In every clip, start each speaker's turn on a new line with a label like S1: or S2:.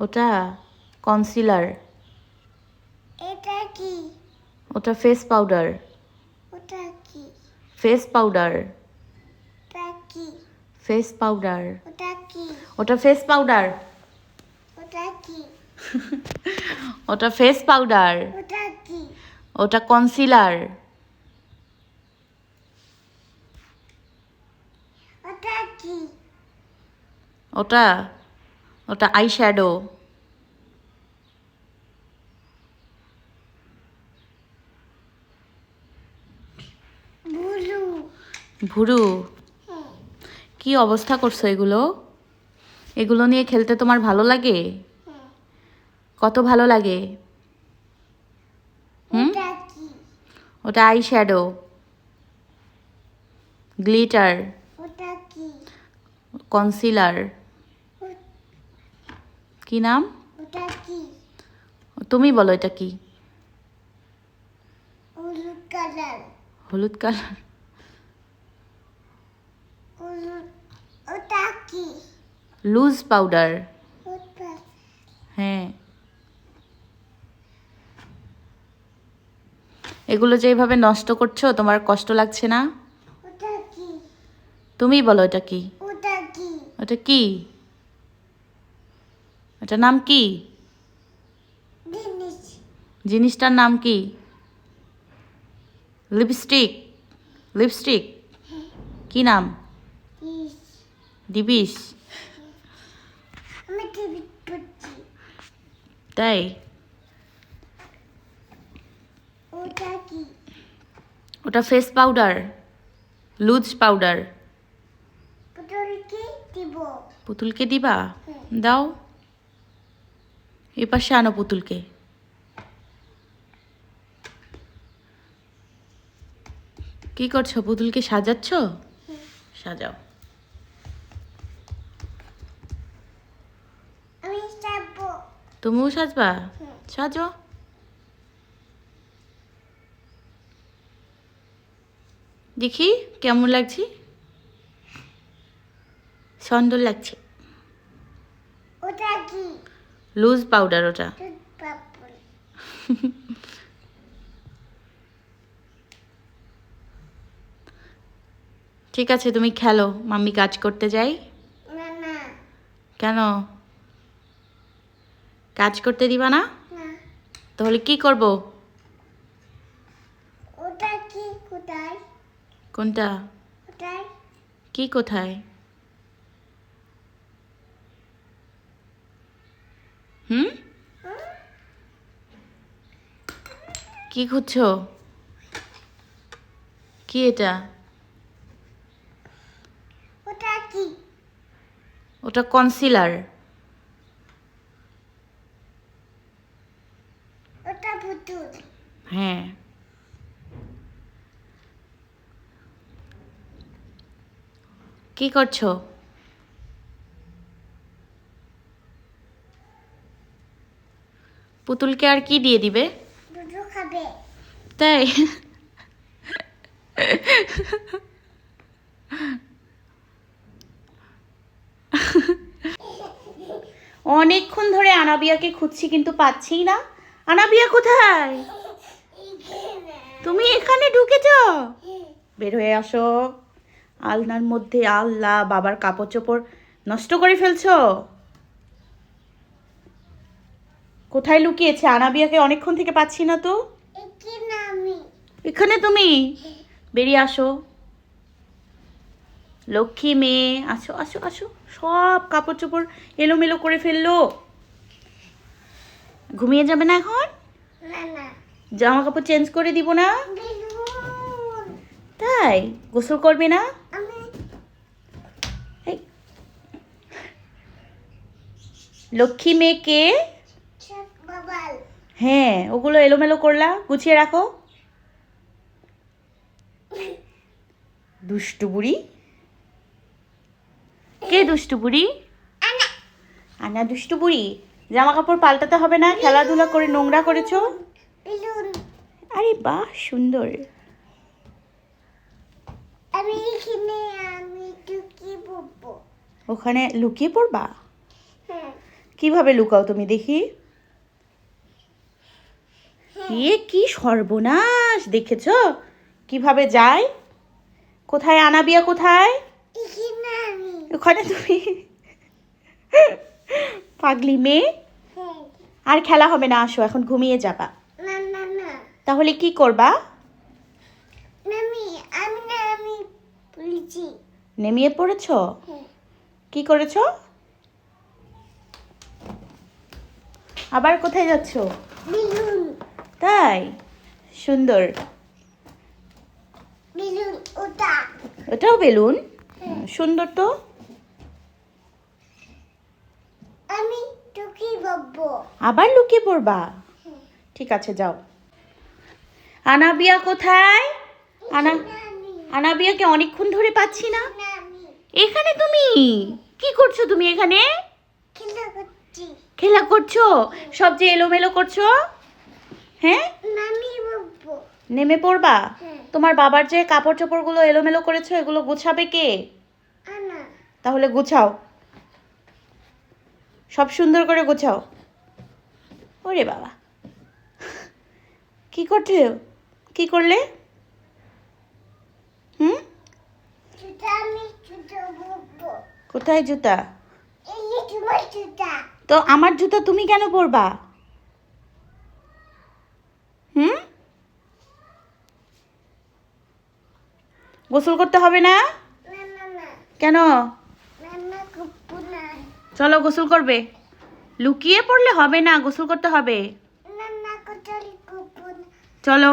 S1: ওটা কনসিলার
S2: এটা কি?
S1: ওটা ফেস পাউডার
S2: ওটা কি?
S1: ফেস পাউডার
S2: ওটা কি?
S1: ফেস পাউডার
S2: ওটা কি?
S1: ওটা ফেস পাউডার
S2: ওটা কি?
S1: ওটা ফেস পাউডার
S2: ওটা কি?
S1: ওটা কনসিলার
S2: ওটা কি?
S1: ওটা ওটা আই শ্যাডো ভুরু। কি অবস্থা করছ এগুলো? এগুলো নিয়ে খেলতে তোমার ভালো লাগে? কত ভালো লাগে? হুম?
S2: ওটা
S1: আই শ্যাডো গ্লিটার
S2: ওটা কি?
S1: কনসিলার কি নাম? তুমি বলো এটা কি?
S2: হলুদ কালার।
S1: Loose powder. হ্যাঁ। এগুলো যে এইভাবে নষ্ট করছ তোমার কষ্ট লাগছে না? তুমি বলো এটা কি?
S2: ওটা কি?
S1: এটার নাম কি? জিনিসটার নাম কি? লিপস্টিক। লিপস্টিক। কি নাম?
S2: করছি।
S1: তাই?
S2: ওটা
S1: ফেস পাউডার। Loose powder.
S2: পুতুলকে দিবা।
S1: দাও। এ পাশে আনো পুতুলকে। কি করছ? পুতুলকে সাজাচ্ছ? সাজাও। তুমিও সাজবা। সাজো। দেখি কেমন লাগছে? সুন্দর লাগছে।
S2: ওটা কি?
S1: লুজ পাউডার ওটা। ঠিক আছে তুমি খেলো। মাম্মি কাজ করতে যাই। কেন? কাজ করতে দিবা না? তাহলে কি করব?
S2: ওটা কি কোথায়?
S1: কোনটা? কি কোথায়? হুম? কি খুঁজছো? কি এটা?
S2: ওটা কি?
S1: ওটা কনসিলার
S2: ওটা পুতুল।
S1: হ্যাঁ। কি করছ? পুতুলকে আর কি দিয়ে দিবে?
S2: খাবে।
S1: তাই? অনেকক্ষণ ধরে আনাবিয়াকে খুঁজছি কিন্তু পাচ্ছি না। আনাবিয়া কোথায়? তুমি এখানে ঢুকেছ? বের হয়ে আসো। আলনার মধ্যে আল্লাহ বাবার কাপড় চোপড় নষ্ট করে ফেলছো? কোথায় লুকিয়েছে? আনাবিয়াকে অনেকক্ষণ থেকে পাচ্ছি না তো। এখানে তুমি? বেরিয়ে আসো। লক্ষ্মী মেয়ে আসো আসো আসো। সব কাপড় চোপড় এলোমেলো করে ফেলল। ঘুমিয়ে যাবে না এখন? জামা কাপড় চেঞ্জ করে দিব না? তাই? গোসল করবে না? লক্ষ্মী মেয়েকে হ্যাঁ ওগুলো এলোমেলো করলা গুছিয়ে রাখো। দুষ্টু বুড়ি। কে দুষ্টু বুড়ি?
S2: আনা।
S1: দুষ্টু বুড়ি। জামা কাপড় পাল্টাতে হবে না খেলাধুলা করে নোংরা করেছ? আরে বাহ সুন্দর।
S2: আমি এখানে আমি টুকি বলব
S1: ওখানে লুকিয়ে পড়বা?
S2: হ্যাঁ।
S1: কীভাবে লুকাও তুমি দেখি? এ কি সর্বনাশ দেখেছ? কীভাবে যায়? কোথায় আনাবিয়া কোথায়? ওখানে তুমি পাগলি মেয়ে?
S2: হ্যাঁ।
S1: আর খেলা হবে না আসো এখন ঘুমিয়ে যাবা।
S2: না না না।
S1: তাহলে কি করবা? নেমিয়ে পড়েছো?
S2: হ্যাঁ।
S1: কি করেছ? আবার কোথায় যাচ্ছো? তাই? সুন্দর। ওটাও বেলুন? সুন্দর তো?
S2: আমি
S1: আবার লুকিয়ে পড়বা ঠিক আছে যাও। আনাবিয়া কোথায়? আনা আনাবিয়াকে অনেকক্ষণ ধরে পাচ্ছি না। এখানে তুমি? কি করছ তুমি এখানে?
S2: খেলা করছি।
S1: খেলা করছ? সব যে এলোমেলো করছ? হ্যাঁ?
S2: নেমে
S1: পড়বা?
S2: হ্যাঁ।
S1: তোমার বাবার যে কাপড় চোপড়গুলো এলোমেলো করেছ এগুলো গুছাবে কে? তাহলে গুছাও। সব সুন্দর করে গুছাও। ওরে বাবা। কি করতে কি করলে? হুম? কোথায় জুতা। তো আমার জুতা তুমি কেন পরবা হুম গোসল করতে হবে না? কেন? চলো গোসল করবে। লুকিয়ে পড়লে হবে না গোসল করতে হবে। চলো।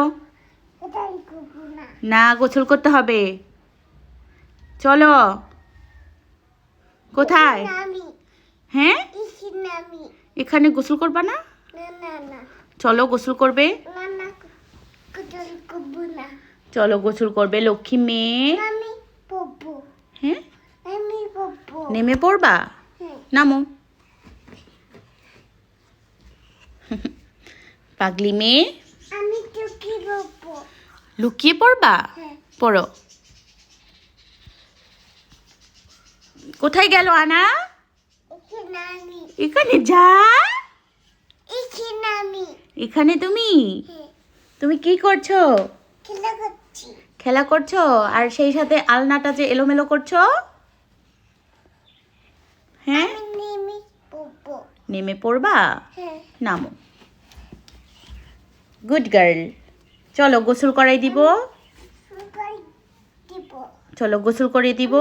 S2: না
S1: গোসল করতে হবে। চলো। কোথায়? হ্যাঁ?
S2: এখানে
S1: গোসল করবা না? চলো গোসল করবে।
S2: না
S1: চলো গোসল করবে লক্ষ্মী মেয়ে। হ্যাঁ? নেমে পড়বা?
S2: হ্যাঁ।
S1: নামো। পাগলি মেয়ে। লুকিয়ে পড়বা?
S2: হ্যাঁ।
S1: পড়ো। কোথায় গেল আনা?
S2: এখানে
S1: যা।
S2: এখানে
S1: এখানে তুমি?
S2: হ্যাঁ।
S1: তুমি কি করছ?
S2: খেলা করছি।
S1: খেলা করছ? আর সেই সাথে আলনাটা যে এলোমেলো করছ? হ্যাঁ?
S2: নেমে
S1: পড়বা।
S2: হ্যাঁ।
S1: নামো। গুড গার্ল চলো গোসল করাই দিব। চলো গোসল করে দিব।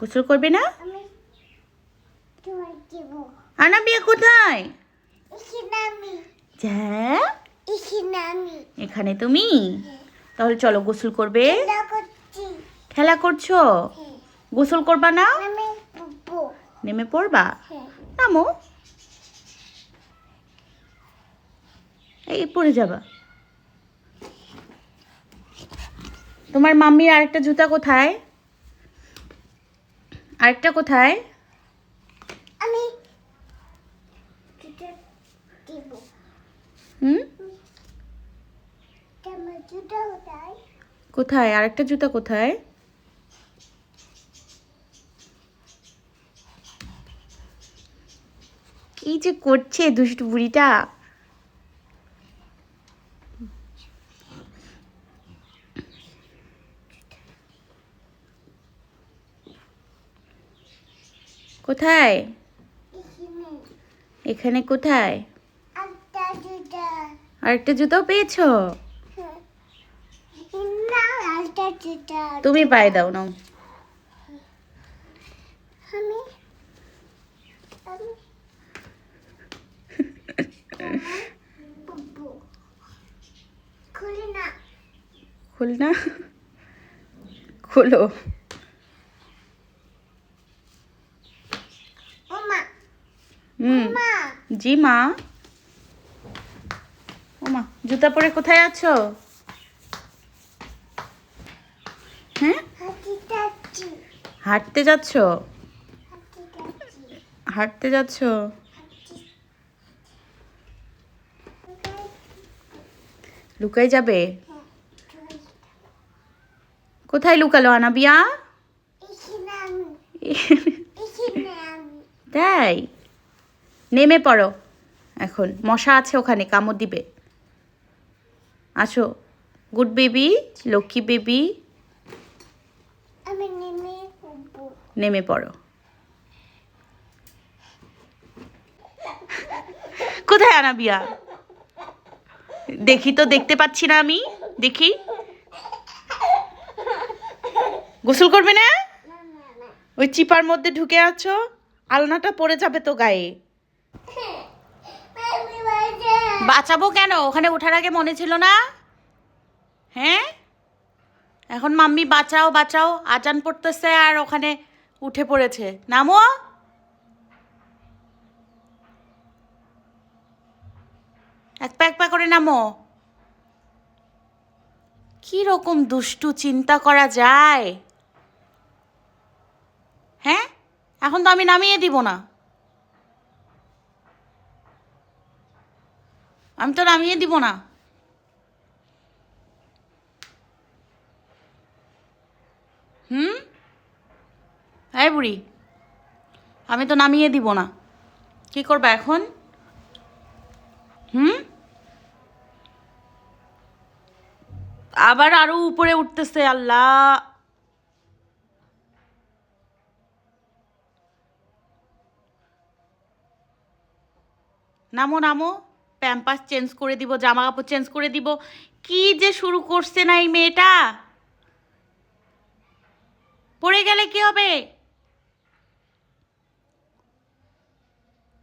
S1: গোসল করবে। না? আনা বিয়ে কোথায়?
S2: এখানে আমি।
S1: যা।
S2: এখানে
S1: তুমি? তাহলে চলো গোসল করবে।
S2: খেলা করছ। হ্যাঁ।
S1: গোসল করবা না? নেমে পড়বা।
S2: হ্যাঁ।
S1: নামো। এই পড়ে যাবা। তোমার মাম্মির আরেকটা জুতা কোথায়? আরেকটা কোথায়?
S2: আমি
S1: হুম?
S2: কোথায়?
S1: আরেকটা জুতা কোথায়? কি যে করছে দুষ্টু বুড়িটা? কোথায়?
S2: এখানে।
S1: কোথায়?
S2: জুতো।
S1: আরেকটা জুতাও পেয়েছ? তুমি পায়ে দাও নাও।
S2: আমি আমি না
S1: খুল।
S2: ওমা।
S1: হুম। জি মা ও মা জুতা পরে কোথায় আছো হ্যাঁ
S2: হাতি যাচ্ছি
S1: হাঁটতে যাচ্ছ? হাঁটতে যাচ্ছ? লুকাই যাবে? কোথায় লুকালো আনাবিয়া? তাই? নেমে পড়ো। এখন মশা আছে ওখানে কামড় দিবে। আসো। গুড বেবি লক্ষ্মী বেবি।
S2: নেমে
S1: পড়ো। কোথায় আনাবিয়া? দেখি তো, দেখতে পাচ্ছি না আমি। দেখি। গোসল করবে না? ওই চিপার মধ্যে ঢুকে আছো? আলনাটা পড়ে যাবে তো গায়ে। বাঁচাবো কেন? ওখানে ওঠার আগে মনে ছিল না? হ্যাঁ? এখন মাম্মি, বাঁচাও বাঁচাও। আজান পড়তেছে আর ওখানে উঠে পড়েছে। নামো। এক পা এক পা করে নামো। কি রকম দুষ্টু চিন্তা করা যায়? হ্যাঁ? এখন তো আমি নামিয়ে দিব না। আমি তো নামিয়ে দিব না। হুম? হ্যাঁ বুড়ি, আমি তো নামিয়ে দিব না। কি করবা এখন? হুম? আবার আরও উপরে উঠতেছে, আল্লাহ। নামো নামো। প্যাম্পাস চেঞ্জ করে দিব, জামা কাপড় চেঞ্জ করে দিব। কি যে শুরু করছে না এই মেয়েটা? পড়ে গেলে কি হবে?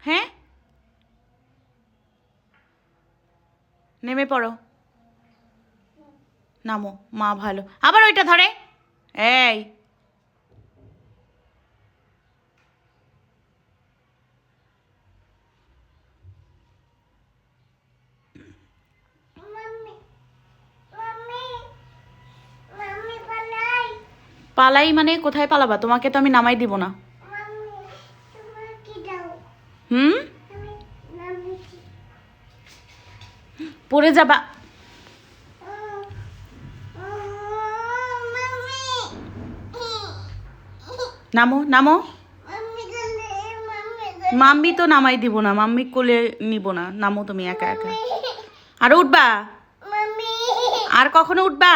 S1: হ্যাঁ? নেমে পড়ো। নামো মা ভালো। আবার ওইটা ধরে। এই
S2: মাম্মি মাম্মি মাম্মি পালাই
S1: পালাই মানে কোথায় পালাবা? তোমাকে তো আমি নামাই দিব না। হুম? পড়ে যাবা। নামো নামো।
S2: মাম্মি
S1: তো নামাই দিব না মাম্মি কোলে নিব না। নামো তুমি একা একা। আর উঠবা? আর কখনো উঠবা?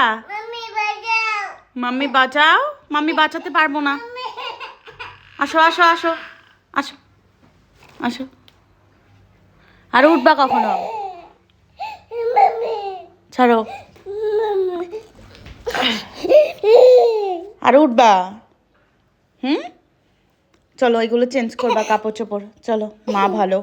S2: মাম্মি বাজাও?
S1: মাম্মি বাঁচাতে পারব না। আসো আসো আসো আসো আসো। আর উঠবা কখনো? ছাড়ো। আর উঠবা? হুম? চলো, এগুলো চেঞ্জ করবা, কাপড় চোপড়। চলো, মা ভালো।